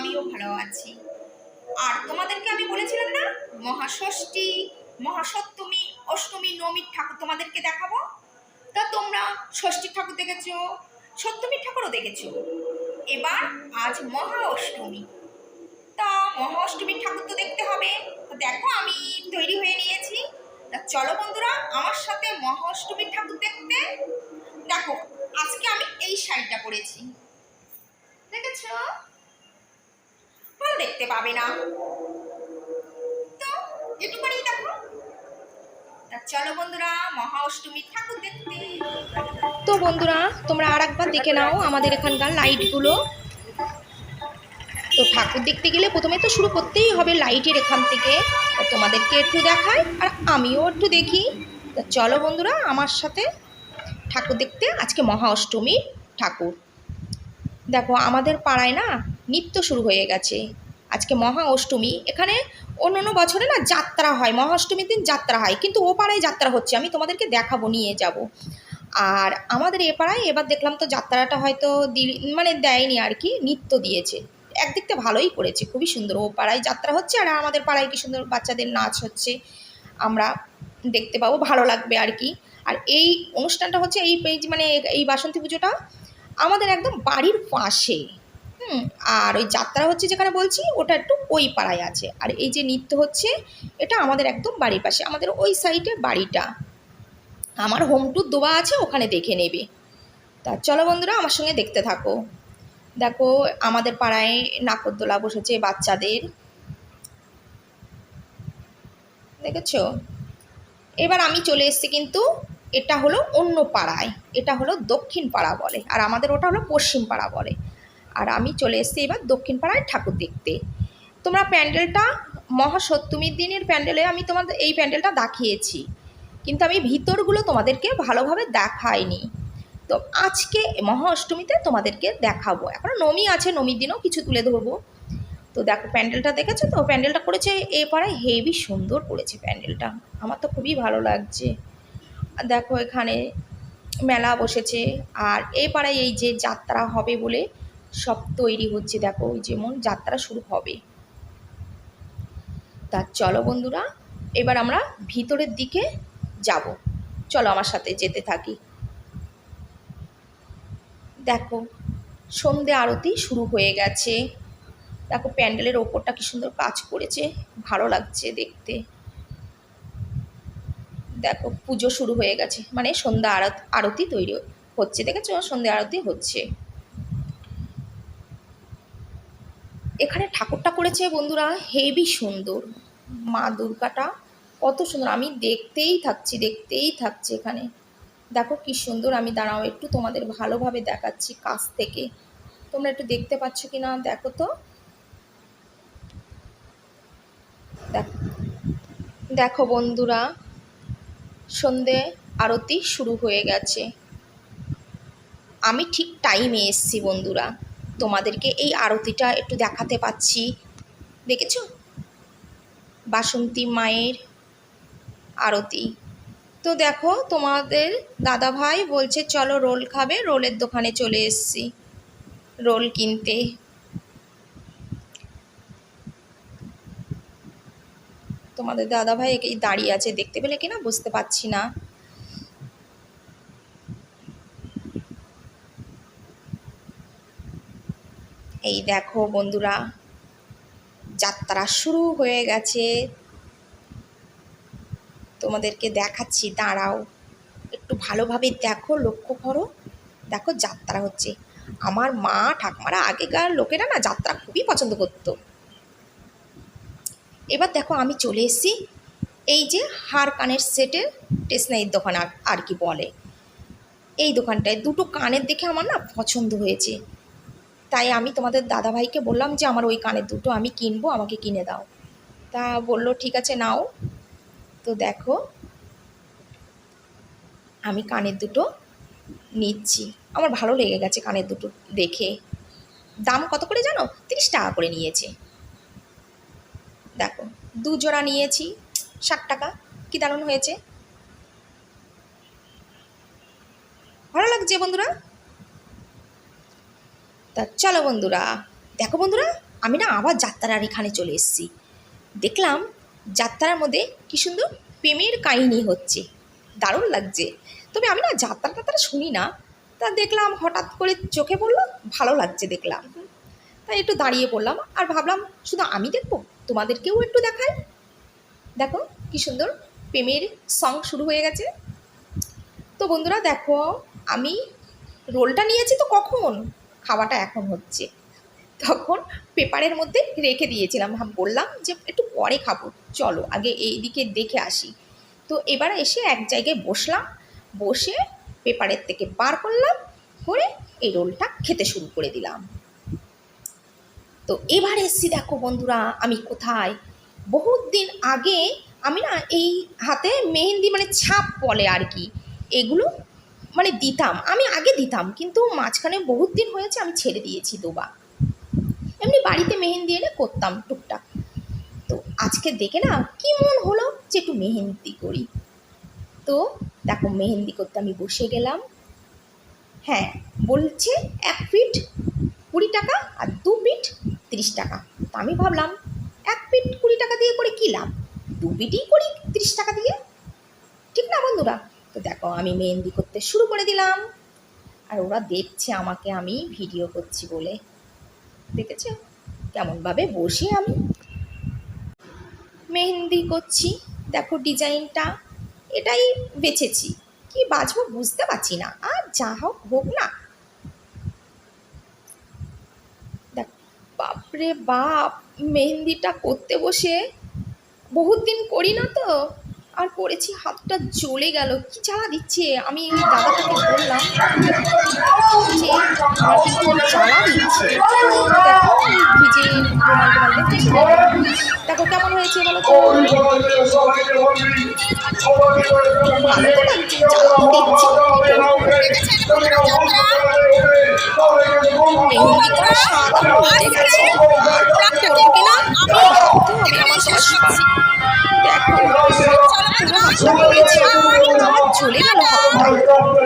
আমিও ভালো আছি। আর তোমাদেরকে আমি বলেছিলাম না, মহাষষ্ঠী, মহাসপ্তমী, অষ্টমী, নবমীর ঠাকুর তোমাদেরকে দেখাবো। তা তোমরা ষষ্ঠীর ঠাকুর দেখেছ সপ্তমীর ঠাকুরও দেখেছ। এবার আজ মহা অষ্টমী তা মহা অষ্টমীর ঠাকুর তো দেখতে হবে। দেখো আমি তৈরি হয়ে নিয়েছি। তা চলো বন্ধুরা, আমার সাথে মহা অষ্টমীর ঠাকুর দেখতে। দেখো, আজকে আমি এই শাড়িটা পরেছি। দেখেছ? ভালো দেখতে পাবে না। তো একটুখানি দেখো। চলো বন্ধুরা, মহা অষ্টমীর ঠাকুর দেখতে। তো বন্ধুরা, তোমরা আর একবার দেখে নাও আমাদের এখানকার লাইটগুলো। তো ঠাকুর দেখতে গেলে প্রথমে তো শুরু করতেই হবে লাইটের এখান থেকে। তোমাদেরকে একটু দেখাই, আর আমিও একটু দেখি। তো চলো বন্ধুরা, আমার সাথে ঠাকুর দেখতে, আজকে মহা অষ্টমী ঠাকুর। দেখো, আমাদের পাড়ায় না নৃত্য শুরু হয়ে গেছে। আজকে মহা অষ্টমী, এখানে অন্য অন্য বছরে না যাত্রা হয়, মহা অষ্টমীর দিন যাত্রা হয়, কিন্তু ও পাড়ায় যাত্রা হচ্ছে, আমি তোমাদেরকে দেখাবো, নিয়ে যাব। আর আমাদের এ পাড়ায় এবার দেখলাম তো যাত্রাটা হয়তো দিল মানে দেয়নি আর কি, নৃত্য দিয়েছে। একদিক থেকে ভালোই করেছে, খুবই সুন্দর, ও পাড়ায় যাত্রা হচ্ছে আর আমাদের পাড়ায় কি সুন্দর বাচ্চাদের নাচ হচ্ছে, আমরা দেখতে পাবো, ভালো লাগবে আর কি। আর এই অনুষ্ঠানটা হচ্ছে এই পেজ মানে এই বাসন্তী পুজোটা আমাদের একদম বাড়ির পাশে। হুম, আর ওই যাত্রা হচ্ছে যেখানে বলছি, ওটা একটু ওই পাড়ায় আছে। আর এই যে নৃত্য হচ্ছে, এটা আমাদের একদম বাড়ির পাশে। আমাদের ওই সাইডে বাড়িটা। আমার হোম টুর দেওয়া আছে, ওখানে দেখে নেবে। তা চলো বন্ধুরা, আমার সঙ্গে দেখতে থাকো। দেখো, আমাদের পাড়ায় নাকরদোলা বসেছে বাচ্চাদের। দেখেছ? এবার আমি চলে এসেছি কিন্তু, এটা হলো অন্য পাড়ায়। এটা হলো দক্ষিণ পাড়া বলে। আর আমাদের ওটা হলো পশ্চিম পাড়া বলে। আর আমি চলে এসেছি এবার দক্ষিণ পাড়ায় ঠাকুর দেখতে। তোমরা প্যান্ডেলটা মহাসপ্তমীর দিনের প্যান্ডেলে আমি তোমাদের এই প্যান্ডেলটা দেখিয়েছি। কিন্তু আমি ভিতরগুলো তোমাদেরকে ভালোভাবে দেখাইনি। তো আজকে মহা অষ্টমীতে তোমাদেরকে দেখাবো। এখন নমি আছে, নমির দিনও কিছু তুলে ধরবো। তো দেখো, প্যান্ডেলটা দেখেছ তো? প্যান্ডেলটা করেছে এ পাড়ায় হেভি সুন্দর করেছে প্যান্ডেলটা। আমার তো খুবই ভালো লাগছে। দেখো এখানে মেলা বসেছে। আর এ পাড়ায় এই যে যাত্রা হবে বলে সব তৈরি হচ্ছে, দেখো যেমন যাত্রা শুরু হবে। তা চলো বন্ধুরা, এবার আমরা ভিতরের দিকে যাব। চলো আমার সাথে যেতে থাকি। দেখো, সন্ধে আরতি শুরু হয়ে গেছে। দেখো, প্যান্ডেলের ওপরটা কি সুন্দর কাজ করেছে, ভালো লাগছে দেখতে। দেখো, পুজো শুরু হয়ে গেছে মানে সন্ধ্যা আরত, আরতি তৈরি হচ্ছে, দেখেছ? সন্ধ্যা আরতি হচ্ছে। এখানে ঠাকুরটা করেছে বন্ধুরা হেভি সুন্দর। মা দুর্গাটা কত সুন্দর। আমি দেখতেই থাকছি দেখতেই থাকছি এখানে। দেখো কি সুন্দর। আমি দাঁড়াও, একটু তোমাদের ভালোভাবে দেখাচ্ছি কাছ থেকে। তোমরা একটু দেখতে পাচ্ছ কি না দেখো তো। দেখো বন্ধুরা, সন্ধে আরতি শুরু হয়ে গেছে। আমি ঠিক টাইমে এসছি বন্ধুরা। তোমাদেরকে এই আরতিটা একটু দেখাতে পাচ্ছি। দেখেছ? বাসন্তী মায়ের আরতি। তো দেখো, তোমাদের দাদা ভাই বলছে, চলো রোল খাবে, রোলের দোকানে চলে এসছি। রোল কিনতে। তোমাদের দাদা ভাই দাঁড়িয়ে আছে দেখতে পেলে কিনা বুঝতে পারছি না। এই দেখো বন্ধুরা, যাত্রা শুরু হয়ে গেছে। তোমাদেরকে দেখাচ্ছি, দাঁড়াও। একটু ভালোভাবে দেখো, লক্ষ্য করো। দেখো যাত্রা হচ্ছে। আমার মা ঠাকুমারা আগেকার লোকেরা না যাত্রা খুবই পছন্দ করতো। এবার দেখো আমি চলে এসেছি। এই যে হার কানের সেটের টেসনারির দোকান আর কি বলে। এই দোকানটায় দুটো কানের দেখে আমার না পছন্দ হয়েছে। তাই আমি তোমাদের দাদাভাইকে বললাম যে আমার ওই কানের দুটো আমি কিনবো, আমাকে কিনে দাও। তা বলল, ঠিক আছে, নাও। তো দেখো, আমি কানের দুটো নিচ্ছি। আমার ভালো লেগে গেছে কানের দুটো দেখে। দাম কত করে জানো? তিরিশ টাকা করে নিয়েছে। দেখো, দু জোড়া নিয়েছি, ষাট টাকা। কি দারুণ হয়েছে। ভালো লাগছে বন্ধুরা? তা চলো বন্ধুরা, দেখো বন্ধুরা, আমি না আবার যাত্রার এখানে চলে এসেছি। দেখলাম যাত্রার মধ্যে কি সুন্দর প্রেমের কাহিনী হচ্ছে। দারুণ লাগছে। তবে আমি না যাত্রা টাত্রা শুনি না। তা দেখলাম হঠাৎ করে চোখে পড়ল, ভালো লাগছে দেখলাম। তাই একটু দাঁড়িয়ে পড়লাম আর ভাবলাম, শুধু আমি দেখব? তোমাদেরকেও একটু দেখাই। দেখো কি সুন্দর প্রেমের সং শুরু হয়ে গেছে। তো বন্ধুরা দেখো, আমি রোলটা নিয়েছি তো কখন? খাওয়াটা এখন হচ্ছে। তখন পেপারের মধ্যে রেখে দিয়েছিলাম। বললাম যে, একটু পরে খাব। চলো, আগে এই দিকে দেখে আসি। তো এবার এসে এক জায়গায় বসলাম। বসে পেপারের থেকে বার করলাম, করে এই রোলটা খেতে শুরু করে দিলাম। তো এবার এসছি, দেখো বন্ধুরা, আমি কোথায়? বহুত দিন আগে আমি না এই হাতে মেহেন্দি মানে ছাপ বলে আর কি, এগুলো মানে দিতাম, আমি আগে দিতাম, কিন্তু মাঝখানে বহুত দিন হয়েছে আমি ছেড়ে দিয়েছি দুবা এমনি বাড়িতে মেহেন্দি এনে করতাম টুকটাক। তো আজকে দেখে না কি মন হলো যে একটু মেহেন্দি করি। তো দেখো, মেহেন্দি করতে আমি বসে গেলাম। হ্যাঁ বলছে এক ফিট কুড়ি টাকা আর দু ফিট তিরিশ টাকা। তো আমি ভাবলাম, এক ফিট কুড়ি টাকা দিয়ে করে কী লাভ? দু ফিটই করি তিরিশ টাকা দিয়ে? ঠিক না বন্ধুরা? তো দেখো, আমি মেহেন্দি করতে শুরু করে দিলাম। আর ওরা দেখছে আমাকে আমি ভিডিও করছি বলে। দেখেছে? কেমনভাবে বসে আমি। মেহেন্দি করছি। দেখো ডিজাইনটা। এটাই বেছেছি। কি বাজবো বুঝতে পারছি না। আর যা হোক হোক না। দেখ, বাপরে বাপ, মেহেন্দিটা করতে বসে বহুত দিন করি না তো। আর করেছি হাতটা জ্বলে গেল কি জ্বালা দিচ্ছে আমি ওই দাদাটাকে বললাম যে আমার কিন্তু জ্বালা দিচ্ছে দেখো ভিজে কেমন হয়েছে বলো তো ভালো লাগছে জ্বালা দিচ্ছে দেখো চলে গেল।